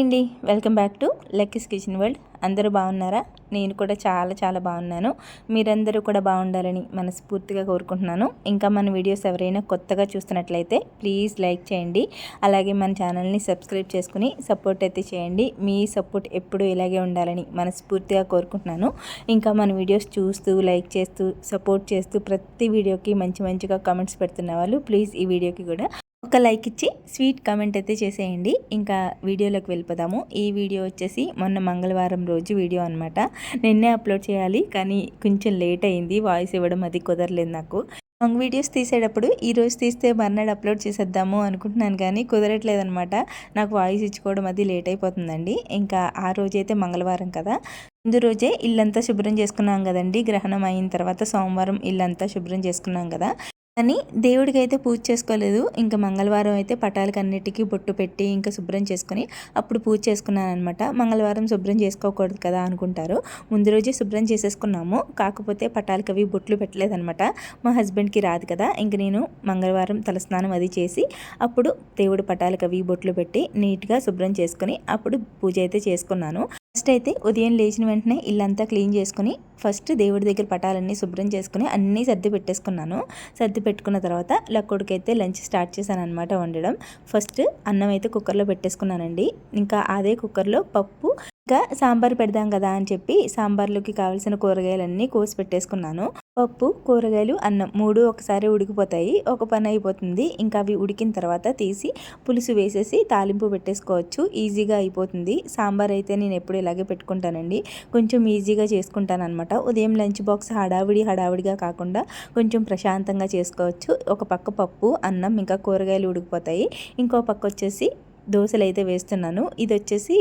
అండి welcome back to Lucky's kitchen world. అందరూ బాగున్నారా? నేను కూడా చాలా చాలా బాగున్నాను. మీరందరూ కూడా బాగుండాలని మనస్ఫూర్తిగా కోరుకుంటున్నాను. ఇంకా మన వీడియోస్ ఎవరైనా కొత్తగా చూస్తున్నట్లయితే ప్లీజ్ లైక్ చేయండి. అలాగే మన ఛానల్ని సబ్స్క్రైబ్ చేసుకుని సపోర్ట్ అయితే చేయండి. మీ సపోర్ట్ ఎప్పుడూ ఇలాగే ఉండాలని మనస్ఫూర్తిగా కోరుకుంటున్నాను. ఇంకా మన వీడియోస్ చూస్తూ లైక్ చేస్తూ సపోర్ట్ చేస్తూ ప్రతి వీడియోకి మంచి మంచిగా కామెంట్స్ పెడుతున్న వాళ్ళు ప్లీజ్ ఈ వీడియోకి కూడా ఒక లైక్ ఇచ్చి స్వీట్ కామెంట్ అయితే చేసేయండి. ఇంకా వీడియోలోకి వెళ్ళిపోదాము. ఈ వీడియో వచ్చేసి మొన్న మంగళవారం రోజు వీడియో అనమాట నిన్నే అప్లోడ్ చేయాలి కానీ కొంచెం లేట్ అయింది. వాయిస్ ఇవ్వడం అది కుదరలేదు నాకు. లాంగ్ వీడియోస్ తీసేటప్పుడు ఈరోజు తీస్తే మర్నాడు అప్లోడ్ చేసేద్దాము అనుకుంటున్నాను కానీ కుదరట్లేదనమాట నాకు వాయిస్ ఇచ్చుకోవడం అది లేట్ అయిపోతుందండి. ఇంకా ఆ రోజైతే మంగళవారం కదా. ముందు రోజే ఇల్లంతా శుభ్రం చేసుకున్నాం కదండి. గ్రహణం అయిన తర్వాత సోమవారం ఇల్లంతా శుభ్రం చేసుకున్నాం కదా. కానీ దేవుడికి అయితే పూజ చేసుకోలేదు. ఇంకా మంగళవారం అయితే పటాలకు అన్నిటికీ బొట్టు పెట్టి ఇంకా శుభ్రం చేసుకుని అప్పుడు పూజ చేసుకున్నాను అనమాట మంగళవారం శుభ్రం చేసుకోకూడదు కదా అనుకుంటారు. ముందు రోజే శుభ్రం చేసేసుకున్నాము. కాకపోతే పటాలకు అవి బొట్లు పెట్టలేదనమాట మా హస్బెండ్కి రాదు కదా. ఇంక నేను మంగళవారం తలస్నానం అది చేసి అప్పుడు దేవుడి పటాలకు అవి బొట్లు పెట్టి నీట్గా శుభ్రం చేసుకుని అప్పుడు పూజ అయితే చేసుకున్నాను. ఫస్ట్ అయితే ఉదయం లేచిన వెంటనే ఇల్లంతా క్లీన్ చేసుకుని ఫస్ట్ దేవుడి దగ్గర పటాలన్నీ శుభ్రం చేసుకుని అన్నీ సర్ది పెట్టేసుకున్నాను. సర్ది పెట్టుకున్న తర్వాత లక్కొడికైతే లంచ్ స్టార్ట్ చేశాను అనమాట వండడం. ఫస్ట్ అన్నం అయితే కుక్కర్లో పెట్టేసుకున్నానండి. ఇంకా అదే కుక్కర్లో పప్పు ఇంకా సాంబార్ పెడదాం కదా అని చెప్పి సాంబార్లోకి కావాల్సిన కూరగాయలన్నీ కోసి పెట్టేసుకున్నాను. పప్పు కూరగాయలు అన్నం మూడు ఒకసారి ఉడికిపోతాయి. ఒక పని అయిపోతుంది. ఇంకా అవి ఉడికిన తర్వాత తీసి పులుసు వేసేసి తాలింపు పెట్టేసుకోవచ్చు. ఈజీగా అయిపోతుంది. సాంబార్ అయితే నేను ఎప్పుడు ఇలాగే పెట్టుకుంటానండి. కొంచెం ఈజీగా చేసుకుంటాను అనమాట ఉదయం లంచ్ బాక్స్ హడావిడి హడావిడిగా కాకుండా కొంచెం ప్రశాంతంగా చేసుకోవచ్చు. ఒక పక్క పప్పు అన్నం ఇంకా కూరగాయలు ఉడికిపోతాయి. ఇంకో పక్క వచ్చేసి దోశలు అయితే వేస్తున్నాను. ఇది వచ్చేసి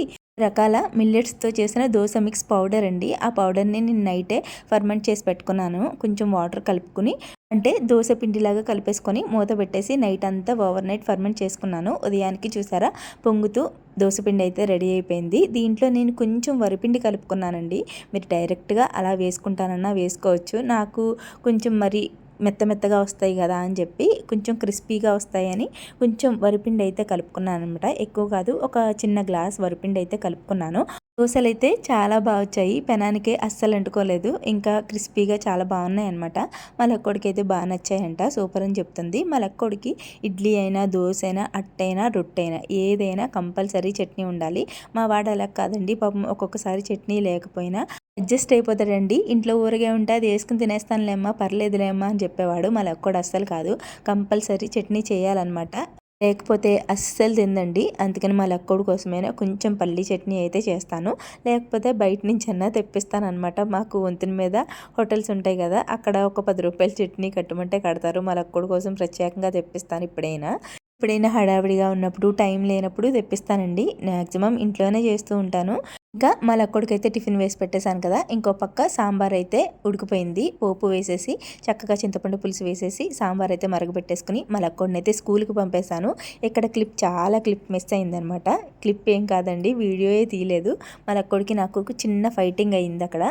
రకాల మిల్లెట్స్తో చేసిన దోశ మిక్స్ పౌడర్ అండి. ఆ పౌడర్ని నేను నైటే ఫర్మెంట్ చేసి పెట్టుకున్నాను. కొంచెం వాటర్ కలుపుకుని అంటే దోశ పిండిలాగా కలిపేసుకొని మూత పెట్టేసి నైట్ అంతా ఓవర్ నైట్ ఫర్మెంట్ చేసుకున్నాను. ఉదయానికి చూసారా పొంగుతూ దోశపిండి అయితే రెడీ అయిపోయింది. దీంట్లో నేను కొంచెం వరిపిండి కలుపుకున్నానండి. మీరు డైరెక్ట్గా అలా వేసుకుంటానన్నా వేసుకోవచ్చు. నాకు కొంచెం మరి మెత్త మెత్తగా వస్తాయి కదా అని చెప్పి కొంచెం క్రిస్పీగా వస్తాయని కొంచెం వరిపిండి అయితే కలుపుకున్నాను అనమాట ఎక్కువ కాదు ఒక చిన్న గ్లాస్ వరిపిండి అయితే కలుపుకున్నాను. దోశలు అయితే చాలా బాగా వచ్చాయి. పెనానికే అస్సలు అంటుకోలేదు. ఇంకా క్రిస్పీగా చాలా బాగున్నాయి అనమాట మా అయితే బాగా నచ్చాయంట. సూపర్ అని చెప్తుంది. మలక్కోడికి ఇడ్లీ అయినా దోశ అయినా అట్టైనా రొట్టైనా ఏదైనా కంపల్సరీ చట్నీ ఉండాలి. మా వాడు అలా కాదండి. పాపం ఒక్కొక్కసారి చట్నీ లేకపోయినా అడ్జస్ట్ అయిపోతాడండి. ఇంట్లో ఊరగా ఉంటే అది వేసుకుని తినేస్తానులేమ్మా పర్లేదులేమ్మా అని చెప్పేవాడు. మా లక్కోడు అస్సలు కాదు. కంపల్సరీ చట్నీ చేయాలన్నమాట. లేకపోతే అస్సలు తిందండి అందుకని మా లక్కోడు కోసమైనా కొంచెం పల్లి చట్నీ అయితే చేస్తాను. లేకపోతే బయట నుంచి అన్నా తెప్పిస్తాను అనమాట మాకు వంతుని మీద హోటల్స్ ఉంటాయి కదా అక్కడ ఒక పది రూపాయల చట్నీ కట్టమంటే కడతారు. మా లక్కోడు కోసం ప్రత్యేకంగా తెప్పిస్తాను ఇప్పుడైనా. ఎప్పుడైనా హడావిడిగా ఉన్నప్పుడు టైం లేనప్పుడు తెప్పిస్తానండి. మ్యాక్సిమం ఇంట్లోనే చేస్తూ ఉంటాను. ఇంకా మా అయితే టిఫిన్ వేసి పెట్టేశాను కదా ఇంకో పక్క సాంబార్ అయితే ఉడికిపోయింది. పోపు వేసేసి చక్కగా చింతపండు పులుసు వేసేసి సాంబార్ అయితే మరగబెట్టేసుకుని మా లక్కోడిని అయితే స్కూల్కి పంపేశాను. ఇక్కడ క్లిప్ చాలా క్లిప్ మిస్ అయిందనమాట. క్లిప్ ఏం కాదండి వీడియోయే తీయలేదు. మా లక్కోడికి నాకు చిన్న ఫైటింగ్ అయింది అక్కడ.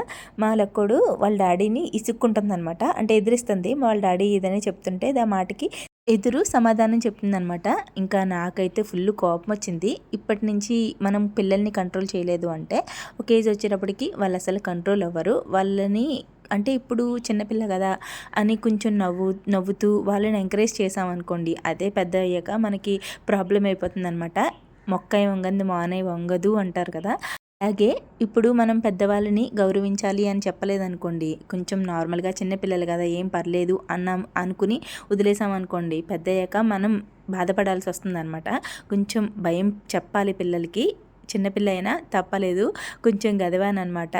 మాలక్కడు వాళ్ళ డాడీని ఇసుక్కుంటుంది అనమాట అంటే ఎదిరిస్తుంది వాళ్ళ డాడీ ఏదైనా చెప్తుంటే దా మాటకి ఎదురు సమాధానం చెప్తుందనమాట ఇంకా నాకైతే ఫుల్ కోపం వచ్చింది ఇప్పటి నుంచి మనం పిల్లల్ని కంట్రోల్ చేయలేదు అంటే ఒక ఏజ్ వచ్చేటప్పటికి వాళ్ళు అసలు కంట్రోల్ అవ్వరు. వాళ్ళని అంటే ఇప్పుడు చిన్నపిల్ల కదా అని కొంచెం నవ్వు నవ్వుతూ వాళ్ళని ఎంకరేజ్ చేసామనుకోండి అదే పెద్ద అయ్యాక మనకి ప్రాబ్లం అయిపోతుంది అనమాట మొక్క వంగంది మానే వంగదు అంటారు కదా. అలాగే ఇప్పుడు మనం పెద్దవాళ్ళని గౌరవించాలి అని చెప్పలేదనుకోండి కొంచెం నార్మల్గా చిన్నపిల్లలు కదా ఏం పర్లేదు అన్నాం అనుకుని వదిలేసామనుకోండి పెద్దయ్యాక మనం బాధపడాల్సి వస్తుందన్నమాట. కొంచెం భయం చెప్పాలి పిల్లలకి చిన్నపిల్ల అయినా తప్పలేదు కొంచెం గదవానమాట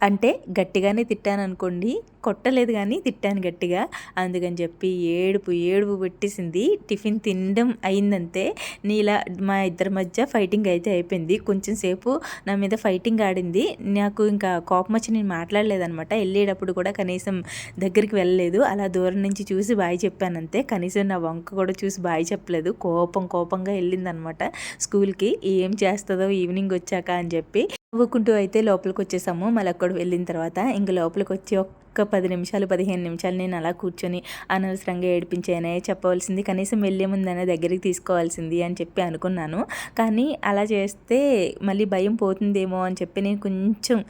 అంటే గట్టిగానే తిట్టాను అనుకోండి కొట్టలేదు కానీ తిట్టాను గట్టిగా. అందుకని చెప్పి ఏడుపు ఏడుపు పెట్టేసింది. టిఫిన్ తినడం అయిందంతే. నీలా మా ఇద్దరి మధ్య ఫైటింగ్ అయితే అయిపోయింది. కొంచెం సేపు నా మీద ఫైటింగ్ ఆడింది. నాకు ఇంకా కోపం వచ్చి నేను మాట్లాడలేదనమాట. వెళ్ళేటప్పుడు కూడా కనీసం దగ్గరికి వెళ్ళలేదు. అలా దూరం నుంచి చూసి బాయ్ చెప్పానంతే. కనీసం నా వంక కూడా చూసి బాయ్ చెప్పలేదు. కోపం కోపంగా వెళ్ళిందనమాట. స్కూల్కి ఏం చేస్తుందో ఈవినింగ్ వచ్చాక అని చెప్పి నవ్వుకుంటూ అయితే లోపలికి వచ్చేసాము మళ్ళీ అక్కడ వెళ్ళిన తర్వాత ఇంక లోపలికి వచ్చి ఒక్క పది నిమిషాలు పదిహేను నిమిషాలు నేను అలా కూర్చొని అనవసరంగా ఏడిపించానే చెప్పవలసింది కనీసం వెళ్ళే ముందనే దగ్గరికి తీసుకోవాల్సింది అని చెప్పి అనుకున్నాను. కానీ అలా చేస్తే మళ్ళీ భయం పోతుందేమో అని చెప్పి నేను కొంచెం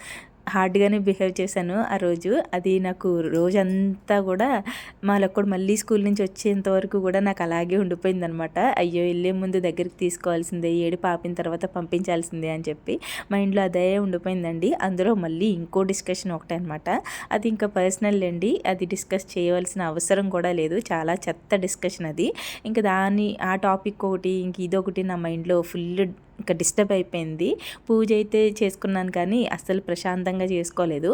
హార్డ్గానే బిహేవ్ చేశాను ఆ రోజు. అది నాకు రోజంతా కూడా మా లక్కడు మళ్ళీ స్కూల్ నుంచి వచ్చేంత వరకు కూడా నాకు అలాగే ఉండిపోయింది అనమాట అయ్యో వెళ్ళే ముందు దగ్గరికి తీసుకోవాల్సిందే ఏడు పాపిన తర్వాత పంపించాల్సిందే అని చెప్పి మైండ్లో అదే ఉండిపోయిందండి. అందులో మళ్ళీ ఇంకో డిస్కషన్ ఒకటే అనమాట. అది ఇంకా పర్సనల్ అండి. అది డిస్కస్ చేయవలసిన అవసరం కూడా లేదు. చాలా చెత్త డిస్కషన్ అది. ఇంకా దాని ఆ టాపిక్ ఒకటి ఇంక ఇదొకటి నా మైండ్లో ఫుల్ ఇంకా డిస్టర్బ్ అయిపోయింది. పూజ అయితే చేసుకున్నాను కానీ అస్సలు ప్రశాంతంగా చేసుకోలేదు.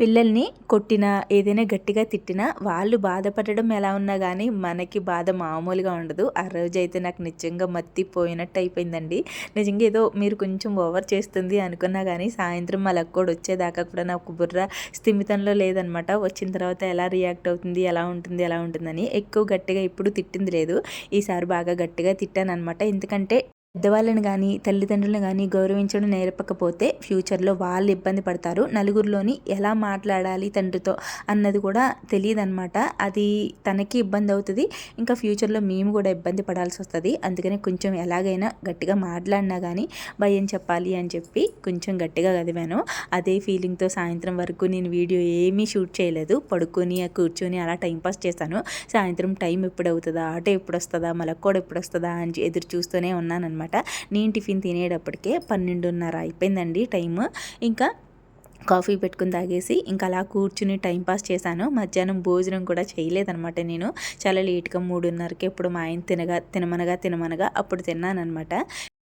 పిల్లల్ని కొట్టినా ఏదైనా గట్టిగా తిట్టినా వాళ్ళు బాధపడడం ఎలా ఉన్నా కానీ మనకి బాధ మామూలుగా ఉండదు. ఆ రోజు అయితే నాకు నిజంగా మత్తిపోయినట్టు అయిపోయిందండి. నిజంగా ఏదో మీరు కొంచెం ఓవర్ చేస్తుంది అనుకున్నా కానీ సాయంత్రం మా లక్కోడు వచ్చేదాకా కూడా నాకు బుర్ర స్థిమితంలో లేదనమాట. వచ్చిన తర్వాత ఎలా రియాక్ట్ అవుతుంది ఎలా ఉంటుంది ఎలా ఉంటుందని ఎక్కువ గట్టిగా ఇప్పుడు తిట్టింది లేదు. ఈసారి బాగా గట్టిగా తిట్టాను అనమాట ఎందుకంటే పెద్దవాళ్ళని కానీ తల్లిదండ్రులను కానీ గౌరవించడం నేర్పకపోతే ఫ్యూచర్లో వాళ్ళు ఇబ్బంది పడతారు. నలుగురిలోని ఎలా మాట్లాడాలి తండ్రితో అన్నది కూడా తెలియదన్నమాట. అది తనకి ఇబ్బంది అవుతుంది. ఇంకా ఫ్యూచర్లో మేము కూడా ఇబ్బంది పడాల్సి వస్తుంది. అందుకని కొంచెం ఎలాగైనా గట్టిగా మాట్లాడినా కానీ భయం చెప్పాలి అని చెప్పి కొంచెం గట్టిగా చదివాను అదే ఫీలింగ్తో సాయంత్రం వరకు నేను వీడియో ఏమీ షూట్ చేయలేదు. పడుకొని కూర్చొని అలా టైంపాస్ చేశాను సాయంత్రం టైం ఎప్పుడు అవుతుందా ఆటో ఎప్పుడు వస్తుందా మలక్కోడ ఎప్పుడు వస్తుందా అని ఎదురు చూస్తూనే ఉన్నాను అనమాట. నేను టిఫిన్ తినేటప్పటికే పన్నెండున్నర అయిపోయిందండి టైము. ఇంకా కాఫీ పెట్టుకుని తాగేసి ఇంకా అలా కూర్చుని టైంపాస్ చేశాను. మధ్యాహ్నం భోజనం కూడా చేయలేదనమాట నేను. చాలా లేట్గా మూడున్నరకి ఎప్పుడు మా ఆయన తినగా తినమనగా తినమనగా అప్పుడు తిన్నానమాట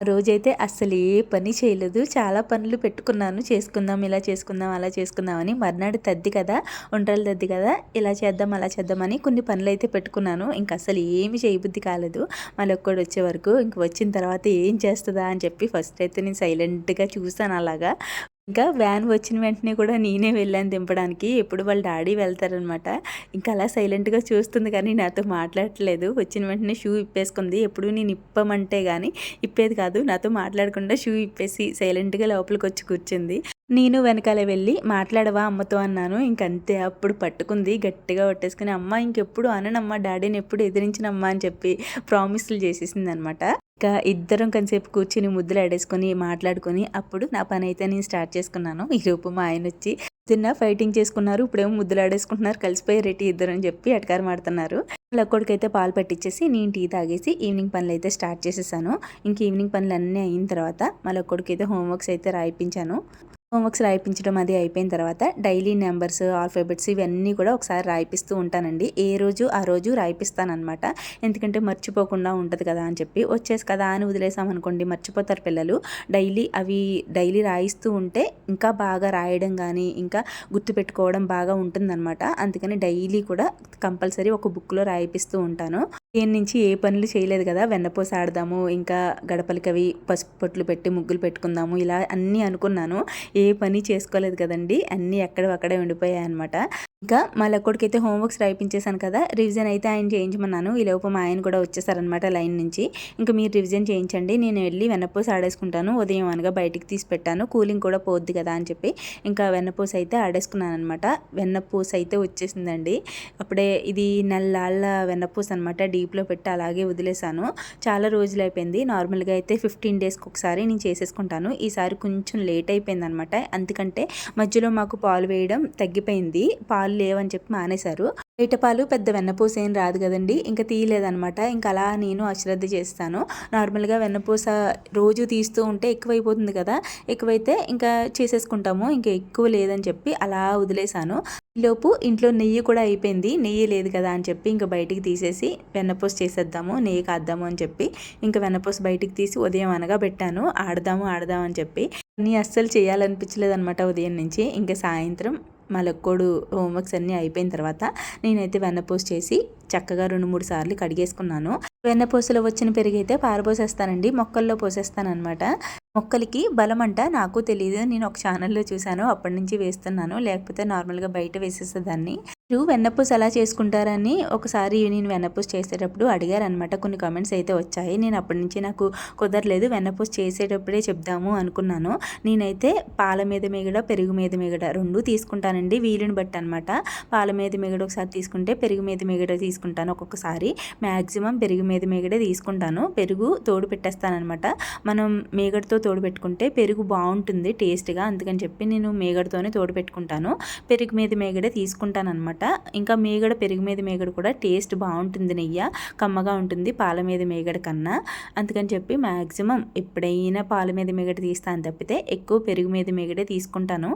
రోజైతే అస్సలు ఏ పని చేయలేదు. చాలా పనులు పెట్టుకున్నాను. చేసుకుందాం ఇలా చేసుకుందాం అలా చేసుకుందామని మర్నాడు తద్ది కదా ఒంటలు తద్ది కదా ఇలా చేద్దాం అలా చేద్దామని కొన్ని పనులు అయితే పెట్టుకున్నాను. ఇంకా అసలు ఏమి చేయబుద్ధి కాలేదు. మళ్ళీ ఒక్కడు వచ్చే వరకు ఇంక వచ్చిన తర్వాత ఏం చేస్తుందా అని చెప్పి ఫస్ట్ అయితే నేను సైలెంట్గా చూసాను అలాగా. ఇంకా వ్యాన్ వచ్చిన వెంటనే కూడా నేనే వెళ్ళాను దింపడానికి. ఎప్పుడు వాళ్ళ డాడీ వెళ్తారనమాట. ఇంకా అలా సైలెంట్గా చూస్తుంది కానీ నాతో మాట్లాడట్లేదు. వచ్చిన వెంటనే షూ ఇప్పేసుకుంది. ఎప్పుడు నేను ఇప్పమంటే కానీ ఇప్పేది కాదు. నాతో మాట్లాడకుండా షూ ఇప్పేసి సైలెంట్గా లోపలికి వచ్చి కూర్చుంది. నేను వెనకాల వెళ్ళి మాట్లాడవా అమ్మతో అన్నాను. ఇంకంతే. అప్పుడు పట్టుకుంది. గట్టిగా పట్టేసుకుని అమ్మ ఇంకెప్పుడు అననమ్మ. డాడీని ఎప్పుడు ఎదిరించినమ్మా అని చెప్పి ప్రామిస్లు చేసేసింది అనమాట ఇంకా ఇద్దరం కొంతసేపు కూర్చుని ముద్దులు ఆడేసుకొని మాట్లాడుకొని అప్పుడు నా పని అయితే నేను స్టార్ట్ చేసుకున్నాను. ఈ రూపు మా ఆయన వచ్చి తిన్న ఫైటింగ్ చేసుకున్నారు ఇప్పుడేమో ముద్దులు ఆడేసుకుంటున్నారు కలిసిపోయి రెట్టి ఇద్దరు అని చెప్పి అటకారం ఆడుతున్నారు. లక్కోడికైతే పాలు పట్టించేసి నేను టీ తాగేసి ఈవినింగ్ పనులు అయితే స్టార్ట్ చేసేసాను. ఇంక ఈవినింగ్ పనులు అన్నీ అయిన తర్వాత మా లక్కోడికైతే హోంవర్క్స్ అయితే రాయిపించాను. హోంవర్క్స్ రాయిపించడం అది అయిపోయిన తర్వాత డైలీ నెంబర్స్ ఆల్ఫాబెట్స్ ఇవన్నీ కూడా ఒకసారి రాయిపిస్తూ ఉంటానండి. ఏ రోజు ఆ రోజు రాయిపిస్తానమాట ఎందుకంటే మర్చిపోకుండా ఉంటుంది కదా అని చెప్పి వచ్చేసి కదా అని వదిలేసామనుకోండి మర్చిపోతారు పిల్లలు. డైలీ అవి డైలీ రాయిస్తూ ఉంటే ఇంకా బాగా రాయడం కానీ ఇంకా గుర్తుపెట్టుకోవడం బాగా ఉంటుందన్నమాట. అందుకని డైలీ కూడా కంపల్సరీ ఒక బుక్లో రాయిపిస్తూ ఉంటాను. దేని నుంచి ఏ పనులు చేయలేదు కదా వెన్నపూస ఆడదాము ఇంకా గడపలకవి అవి పసుపు పొట్లు పెట్టి ముగ్గులు పెట్టుకుందాము ఇలా అన్నీ అనుకున్నాను. ఏ ఏ పని చేసుకోలేదు కదండి. అన్నీ ఎక్కడక్కడే ఉండిపోయాయి అనమాట ఇంకా మా లక్కోడికి అయితే హోంవర్క్స్ రాయిపించేశాను కదా రివిజన్ అయితే ఆయన చేయించమన్నాను. ఈ లోపు మా ఆయన కూడా వచ్చేసారనమాట లైన్ నుంచి. ఇంకా మీరు రివిజన్ చేయించండి నేను వెళ్ళి వెన్నపూస ఆడేసుకుంటాను ఉదయం అనగా బయటికి తీసి పెట్టాను కూలింగ్ కూడా పోద్ది కదా అని చెప్పి ఇంకా వెన్నపూస అయితే ఆడేసుకున్నాను అనమాట వెన్నపూస అయితే వచ్చేసిందండి. అప్పుడే ఇది నల్లాళ్ళ వెన్నపూస అనమాట డీప్లో పెట్టి అలాగే వదిలేసాను చాలా రోజులు అయిపోయింది నార్మల్గా అయితే ఫిఫ్టీన్ డేస్కి ఒకసారి నేను చేసేసుకుంటాను. ఈసారి కొంచెం లేట్ అయిపోయింది అనమాట అందుకంటే మధ్యలో మాకు పాలు వేయడం తగ్గిపోయింది. పాలు పాలు లేవని చెప్పి మానేశారు. బయట పాలు పెద్ద వెన్నపూస ఏం రాదు కదండి. ఇంకా తీయలేదనమాట ఇంకా అలా నేను అశ్రద్ధ చేస్తాను. నార్మల్గా వెన్నపూస రోజు తీస్తూ ఉంటే ఎక్కువైపోతుంది కదా. ఎక్కువైతే ఇంకా చేసేసుకుంటాము. ఇంకా ఎక్కువ లేదని చెప్పి అలా వదిలేశాను. లోపు ఇంట్లో నెయ్యి కూడా అయిపోయింది. నెయ్యి లేదు కదా అని చెప్పి ఇంకా బయటికి తీసేసి వెన్నపూస చేసేద్దాము నెయ్యి కాద్దాము అని చెప్పి ఇంకా వెన్నపూస బయటికి తీసి ఉదయం అనగా పెట్టాను. ఆడదాము ఆడదాం అని చెప్పి. నీ అస్సలు చేయాలనిపించలేదనమాట ఉదయం నుంచి. ఇంకా సాయంత్రం మా లక్కోడు హోంవర్క్స్ అన్నీ అయిపోయిన తర్వాత నేనైతే వెన్నపూస చేసి చక్కగా రెండు మూడు సార్లు కడిగేసుకున్నాను. వెన్నపూసలో వచ్చిన పెరిగైతే పారపోసేస్తానండి మొక్కల్లో పోసేస్తానమాట మొక్కలకి బలం అంట నాకు తెలియదు నేను ఒక ఛానల్లో చూశాను. అప్పటి నుంచి వేస్తున్నాను. లేకపోతే నార్మల్గా బయట వేసేసేదాన్ని. మీరు వెన్నపూస ఎలా చేసుకుంటారని ఒకసారి నేను వెన్నపూస చేసేటప్పుడు అడిగారనమాట కొన్ని కామెంట్స్ అయితే వచ్చాయి. నేను అప్పటి నుంచి నాకు కుదరలేదు వెన్నపూస చేసేటప్పుడే చెప్దాము అనుకున్నాను. నేనైతే పాల మీద మిగడ పెరుగు మీద మిగడ రెండు తీసుకుంటానండి. వీలుని బట్టి అనమాట పాల మీద మిగడ ఒకసారి తీసుకుంటే పెరుగు మీద మిగడ తీసుకుంటాను ఒక్కొక్కసారి. మ్యాక్సిమం పెరుగు మీద మిగడే తీసుకుంటాను. పెరుగు తోడు పెట్టేస్తానమాట మనం మీగడతో తోడు పెట్టుకుంటే పెరుగు బాగుంటుంది టేస్ట్గా. అందుకని చెప్పి నేను మేగడతోనే తోడు పెట్టుకుంటాను పెరుగు మీద మేగడే తీసుకుంటాను అనమాట ఇంకా మేగడ పెరుగు మీద మేగడ కూడా టేస్ట్ బాగుంటుంది నెయ్యి. కమ్మగా ఉంటుంది పాల మీద మేగడ కన్నా. అందుకని చెప్పి మ్యాక్సిమం ఎప్పుడైనా పాల మీద మేగడ తీస్తాను తప్పితే ఎక్కువ పెరుగు మీద మేగడే తీసుకుంటాను.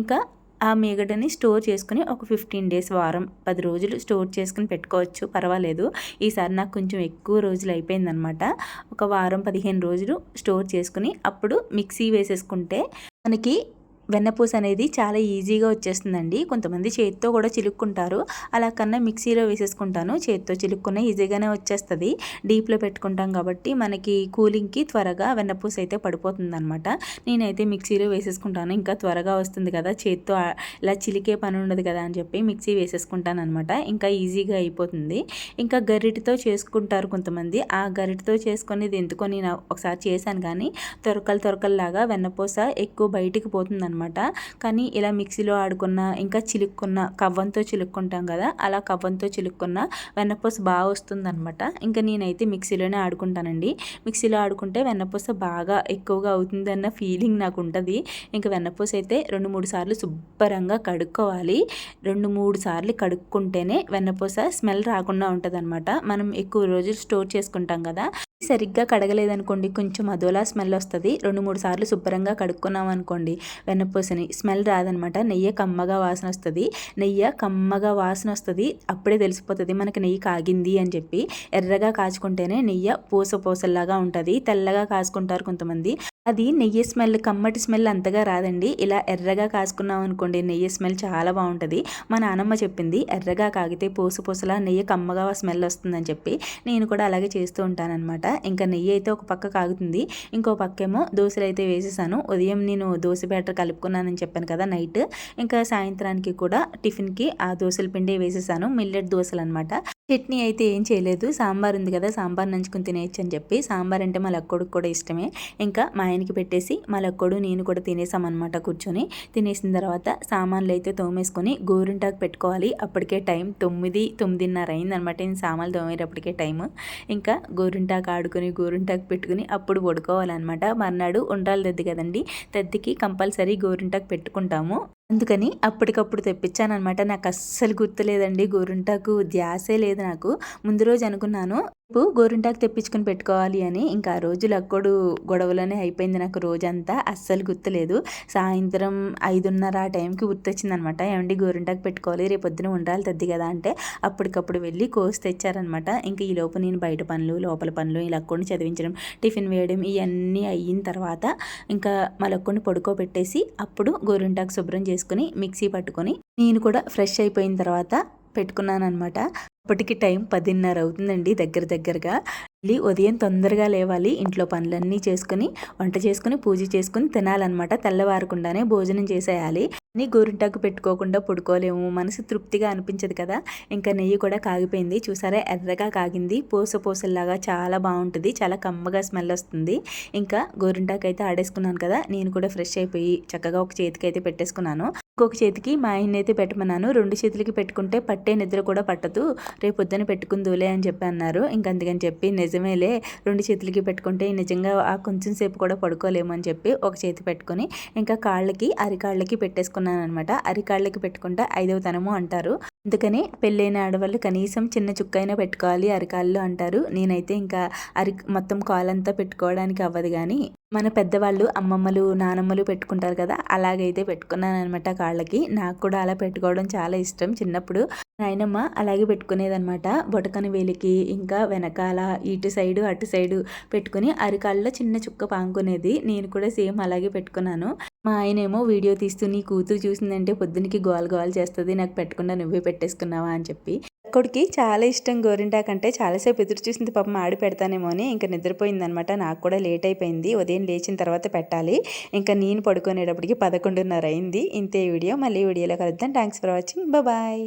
ఇంకా ఆ మీగడని స్టోర్ చేసుకుని ఒక ఫిఫ్టీన్ డేస్ వారం పది రోజులు స్టోర్ చేసుకుని పెట్టుకోవచ్చు పర్వాలేదు. ఈసారి నాకు కొంచెం ఎక్కువ రోజులు అయిపోయిందనమాట ఒక వారం పదిహేను రోజులు స్టోర్ చేసుకుని అప్పుడు మిక్సీ వేసేసుకుంటే మనకి వెన్నపూస అనేది చాలా ఈజీగా వచ్చేస్తుందండి. కొంతమంది చేతితో కూడా చిలుక్కుంటారు. అలా కన్నా మిక్సీలో వేసేసుకుంటాను. చేతితో చిలుక్కున్న ఈజీగానే వచ్చేస్తుంది. డీప్లో పెట్టుకుంటాం కాబట్టి మనకి కూలింగ్కి త్వరగా వెన్నపూస అయితే పడిపోతుంది అనమాట నేనైతే మిక్సీలో వేసేసుకుంటాను. ఇంకా త్వరగా వస్తుంది కదా చేతితో ఇలా చిలికే పని ఉండదు కదా అని చెప్పి మిక్సీ వేసేసుకుంటాను అనమాట ఇంకా ఈజీగా అయిపోతుంది. ఇంకా గరిటితో చేసుకుంటారు కొంతమంది. ఆ గరిటితో చేసుకునేది ఎందుకో నేను ఒకసారి చేశాను కానీ తొరకలు తొరకల్లాగా వెన్నపూస ఎక్కువ బయటికి పోతుంది అనమాట కానీ ఇలా మిక్సీలో ఆడుకున్న ఇంకా చిలుక్కున్న కవ్వంతో చిలుక్కుంటాం కదా అలా కవ్వంతో చిలుక్కున్న వెన్నపూస బాగా వస్తుందన్నమాట. ఇంకా నేనైతే మిక్సీలోనే ఆడుకుంటానండి. మిక్సీలో ఆడుకుంటే వెన్నపూస బాగా ఎక్కువగా అవుతుందన్న ఫీలింగ్ నాకు ఉంటుంది ఇంకా వెన్నపూస అయితే రెండు మూడు సార్లు శుభ్రంగా కడుక్కోవాలి. రెండు మూడు సార్లు కడుక్కుంటేనే వెన్నపూస స్మెల్ రాకుండా ఉంటుంది మనం ఎక్కువ రోజులు స్టోర్ చేసుకుంటాం కదా. సరిగ్గా కడగలేదనుకోండి కొంచెం అదోలా స్మెల్ వస్తుంది. రెండు మూడు సార్లు శుభ్రంగా కడుక్కున్నాం అనుకోండి వెన్నపూసని స్మెల్ రాదనమాట. నెయ్యి కమ్మగా వాసన వస్తుంది. నెయ్యి కమ్మగా వాసన వస్తుంది అప్పుడే తెలిసిపోతుంది మనకి నెయ్యి కాగింది అని చెప్పి. ఎర్రగా కాచుకుంటేనే నెయ్యి పూస పూసల్లాగా ఉంటుంది. తెల్లగా కాచుకుంటారు కొంతమంది. అది నెయ్యి స్మెల్ కమ్మటి స్మెల్ అంతగా రాదండి. ఇలా ఎర్రగా కాసుకున్నాం అనుకోండి నెయ్యి స్మెల్ చాలా బాగుంటుంది. మా నానమ్మ చెప్పింది ఎర్రగా కాగితే పూస పూసలా నెయ్యి కమ్మగా స్మెల్ వస్తుందని చెప్పి. నేను కూడా అలాగే చేస్తూ ఉంటానన్నమాట. ఇంకా నెయ్యి అయితే ఒక పక్క కాగుతుంది. ఇంకో పక్కేమో దోశలు అయితే వేసేసాను. ఉదయం నేను దోశ బ్యాటర్ కలుపుకున్నానని చెప్పాను కదా నైట్. ఇంకా సాయంత్రానికి కూడా టిఫిన్కి ఆ దోశల పిండి వేసేసాను. మిల్లెట్ దోశలు అనమాట చట్నీ అయితే ఏం చేయలేదు. సాంబార్ ఉంది కదా సాంబార్ నంచుకుని తినేయచ్చు అని చెప్పి సాంబార్ అంటే మా లక్కోడికి కూడా ఇష్టమే. ఇంకా మా ఆయనకి పెట్టేసి మా లక్కోడు నేను కూడా తినేసామన్నమాట కూర్చొని. తినేసిన తర్వాత సామాన్లు అయితే తోమేసుకొని గోరింటాకు పెట్టుకోవాలి. అప్పటికే టైం తొమ్మిది తొమ్మిదిన్నర అయిందనమాట నేను సామాన్లు తోమేటప్పటికే టైం ఇంకా గోరింటాకు ఆడుకొని గోరింటాకు పెట్టుకుని అప్పుడు పడుకోవాలన్నమాట. మర్నాడు ఉండాలి తద్ది కదండి తద్దికి కంపల్సరీ గోరింటాకు పెట్టుకుంటాము. అందుకని అప్పటికప్పుడు తెప్పించాను అనమాట నాకు అస్సలు గుర్తులేదండి. గోరింటాకు ధ్యాసే లేదు నాకు. ముందు రోజు అనుకున్నాను రేపు గోరింటాకు తెప్పించుకొని పెట్టుకోవాలి అని. ఇంకా ఆ రోజు లక్కోడు గొడవలోనే అయిపోయింది నాకు రోజంతా. అస్సలు గుర్తులేదు. సాయంత్రం ఐదున్నర ఆ టైంకి గుర్తొచ్చింది అనమాట ఏమండి గోరింటాకు పెట్టుకోవాలి రేపు పొద్దున ఉండాలి తద్ది కదా అంటే అప్పటికప్పుడు వెళ్ళి కోసి తెచ్చారనమాట. ఇంకా ఈ లోపు నేను బయట పనులు లోపల పనులు ఈ లక్కోడిని చదివించడం టిఫిన్ వేయడం ఇవన్నీ అయిన తర్వాత ఇంకా మా లక్కోడిని పడుకోబెట్టేసి అప్పుడు గోరింటాకు శుభ్రం చేసుకుని మిక్సీ పట్టుకొని నేను కూడా ఫ్రెష్ అయిపోయిన తర్వాత పెట్టుకున్నాను అనమాట అప్పటికి టైం పదిన్నర అవుతుందండి దగ్గర దగ్గరగా. మళ్ళీ ఉదయం తొందరగా లేవాలి ఇంట్లో పనులన్నీ చేసుకుని వంట చేసుకుని పూజ చేసుకుని తినాలన్నమాట. తెల్లవారకుండానే భోజనం చేసేయాలి. అని గోరింటాకు పెట్టుకోకుండా పడుకోలేము. మనసు తృప్తిగా అనిపించదు కదా? ఇంకా నెయ్యి కూడా కాగిపోయింది. చూసారా? ఎర్రగా కాగింది. పూస పూసల్లాగా చాలా బాగుంటుంది. చాలా కమ్మగా స్మెల్ వస్తుంది. ఇంకా గోరింటాకు అయితే ఆడేసుకున్నాను కదా? నేను కూడా ఫ్రెష్ అయిపోయి చక్కగా ఒక చేతికి అయితే పెట్టేసుకున్నాను. ఇంకొక చేతికి మా ఆయన అయితే పెట్టమన్నాను. రెండు చేతులకి పెట్టుకుంటే పట్టే నిద్ర కూడా పట్టదు. రేపు పొద్దున పెట్టుకుందులే అని చెప్పి అన్నారు. ఇంకందుకని చెప్పి నిజమేలే. రెండు చేతులకి పెట్టుకుంటే నిజంగా ఆ కొంచెం సేపు కూడా పడుకోలేము అని చెప్పి ఒక చేతి పెట్టుకొని ఇంకా కాళ్ళకి అరికాళ్ళకి పెట్టేసుకున్నాను. అనమాట అరికాళ్ళకి పెట్టుకుంటే ఐదవ తనము అంటారు. అందుకని పెళ్ళైన ఆడవాళ్ళు కనీసం చిన్న చుక్కైనా పెట్టుకోవాలి అరికాళ్ళు అంటారు. నేనైతే ఇంకా అరి మొత్తం కాలంతా పెట్టుకోవడానికి అవ్వదు కానీ మన పెద్దవాళ్ళు అమ్మమ్మలు నానమ్మలు పెట్టుకుంటారు కదా అలాగైతే పెట్టుకున్నాను అనమాట కాళ్ళకి. నాకు కూడా అలా పెట్టుకోవడం చాలా ఇష్టం. చిన్నప్పుడు నాయనమ్మ అలాగే పెట్టుకునేదనమాట. బొటకని వేలికి ఇంకా వెనకాల ఇటు సైడు అటు సైడు పెట్టుకుని అరికాళ్ళలో చిన్న చుక్క పాంకునేది నేను కూడా సేమ్ అలాగే పెట్టుకున్నాను. మా ఆయనేమో వీడియో తీస్తూ నీ కూతురు చూసిందంటే పొద్దునికి గోల్ గోల్ చేస్తుంది నాకు పెట్టకుండా నువ్వే పెట్టేసుకున్నావా? అని చెప్పి. అక్కడికి చాలా ఇష్టం గోరింటాకు అంటే చాలాసేపు ఎదురు చూసింది పాపం ఆడి పెడతానేమో అని ఇంకా నిద్రపోయిందనమాట. నాకు కూడా లేట్ అయిపోయింది ఉదయం లేచిన తర్వాత పెట్టాలి. ఇంకా నేను పడుకునేటప్పటికి పదకొండున్నర అయింది. ఇంతే వీడియో మళ్ళీ వీడియోలో కలుద్దాం. Thanks for watching bye